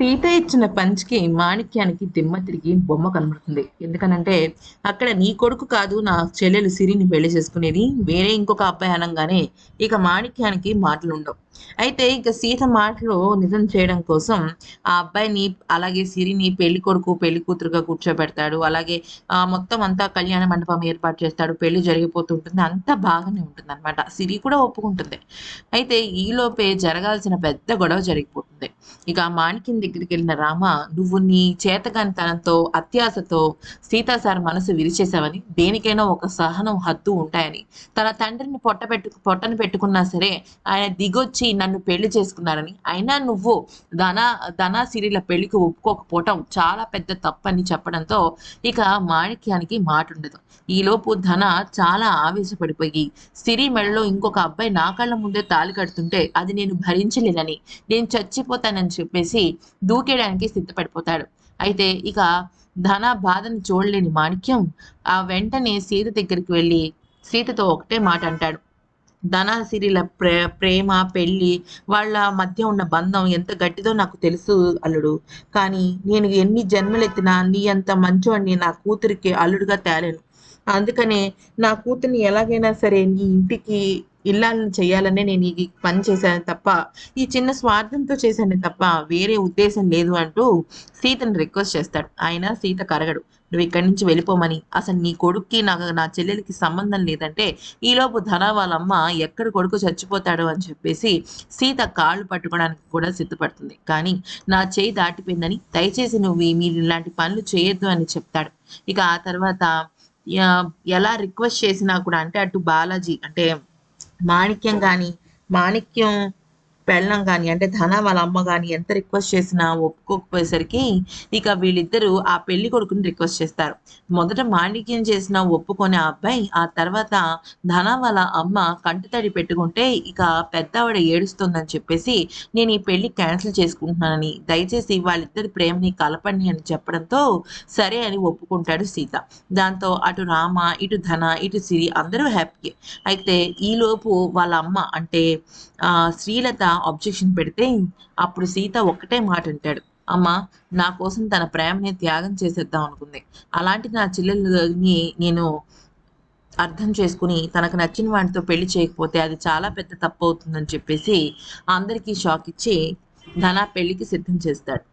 సీత ఇచ్చిన పంచికి మాణిక్యానికి దిమ్మ తిరిగి బొమ్మ కనబడుతుంది. ఎందుకనంటే అక్కడ నీ కొడుకు కాదు నా చెల్లెలు సిరిని పెళ్ళి చేసుకునేది. వేరే ఇంకొక అబ్బాయి అనగానే ఇక మాణిక్యానికి మాటలు ఉండవు అయితే ఇక సీత మాటలు నిజం చేయడం కోసం ఆ అబ్బాయిని అలాగే సిరిని పెళ్ళి కొడుకు పెళ్ళి కూతురుగా కూర్చోబెడతాడు. అలాగే ఆ మొత్తం అంతా కళ్యాణ మండపం ఏర్పాటు చేస్తాడు. పెళ్ళి జరిగిపోతుంటుంది. అంతా బాగానే ఉంటుంది అనమాట సిరి కూడా ఒప్పుకుంటుంది. అయితే ఈలోపే జరగాల్సిన పెద్ద గొడవ జరిగిపోతుంది ఇక మాణిక్యం దగ్గరికి వెళ్ళిన రామ నువ్వు నీ చేతగానితనంతో అత్యాశతో సీతా సార్ మనసు విరిచేశావని దేనికైనా ఒక సహనం హద్దు ఉంటాయని. తన తండ్రిని పొట్ట పెట్టు పొట్టను పెట్టుకున్నా సరే ఆయన దిగొచ్చి నన్ను పెళ్ళి చేసుకున్నారని. అయినా నువ్వు ధన ధనాసిరిల పెళ్ళికి ఒప్పుకోకపోవటం చాలా పెద్ద తప్పని చెప్పడంతో ఇక మాణిక్యానికి మాట ఉండదు ఈలోపు ధన చాలా ఆవేశపడిపోయి సిరి మెడలో ఇంకొక అబ్బాయి నా కళ్ళ ముందే తాళి కడుతుంటే అది నేను భరించలేనని. నేను చచ్చి చచ్చిపోతానని చెప్పేసి దూకేయడానికి సిద్ధపడిపోతాడు. అయితే ఇక ధన బాధను చూడలేని మాణిక్యం ఆ వెంటనే సీత దగ్గరికి వెళ్ళి సీతతో ఒకటే మాట అంటాడు. ధనాసిరిల ప్రే ప్రేమ పెళ్ళి వాళ్ళ మధ్య ఉన్న బంధం ఎంత గట్టిదో నాకు తెలుసు అల్లుడు. కానీ నేను ఎన్ని జన్మలెత్తినా నీ అంత మంచోడిని నా కూతురికి అల్లుడుగా తేలేను. అందుకనే నా కూతుర్ని ఎలాగైనా సరే నీ ఇంటికి ఇల్లాలను చేయాలనే నేను ఈ పని చేశాను తప్ప ఈ చిన్న స్వార్థంతో చేశాను తప్ప వేరే ఉద్దేశం లేదు అంటూ సీతను రిక్వెస్ట్ చేస్తాడు. ఆయన సీత కరగడు. నువ్వు ఇక్కడి నుంచి వెళ్ళిపోమని. అసలు నీ కొడుక్కి నాకు నా చెల్లెలకి సంబంధం లేదంటే ఈలోపు ధన వాళ్ళమ్మ ఎక్కడ కొడుకు చచ్చిపోతాడు అని చెప్పేసి సీత కాళ్ళు పట్టుకోవడానికి కూడా సిద్ధపడుతుంది. కానీ నా చేయి దాటిపోయిందని దయచేసి నువ్వు మీరు ఇలాంటి పనులు చేయొద్దు అని చెప్తాడు. ఇక ఆ తర్వాత ఎలా రిక్వెస్ట్ చేసినా కూడా అంటే అటు బాలాజీ అంటే మాణిక్యం కానీ మాణిక్యం పెళ్ళం కానీ అంటే ధన వాళ్ళ అమ్మ కానీ ఎంత రిక్వెస్ట్ చేసినా ఒప్పుకోకపోయేసరికి ఇక వీళ్ళిద్దరూ ఆ పెళ్ళి కొడుకుని రిక్వెస్ట్ చేస్తారు. మొదట మాణిక్యం చేసిన ఒప్పుకొని ఆ అబ్బాయి ఆ తర్వాత ధన వాళ్ళ అమ్మ కంటితడి పెట్టుకుంటే ఇక పెద్దవాడ ఏడుస్తుందని చెప్పేసి నేను ఈ పెళ్ళి క్యాన్సిల్ చేసుకుంటున్నానని దయచేసి వాళ్ళిద్దరి ప్రేమని కలపండి అని చెప్పడంతో సరే అని ఒప్పుకుంటాడు సీత. దాంతో అటు రామ ఇటు ధన ఇటు సిరి అందరూ హ్యాపీ అయితే ఈలోపు వాళ్ళ అమ్మ అంటే శ్రీలత అబ్జెక్షన్ పెడితే అప్పుడు సీత ఒక్కటే మాట అంటాడు. అమ్మ నా కోసం తన ప్రేమని త్యాగం చేసేద్దాం అనుకుంది. అలాంటి నా చెల్లెల్ని నేను అర్థం చేసుకుని తనకు నచ్చిన వాడితో పెళ్ళి చేయకపోతే అది చాలా పెద్ద తప్పు అవుతుందని చెప్పేసి అందరికీ షాక్ ఇచ్చి ధన పెళ్ళికి సిద్ధం చేస్తాడు.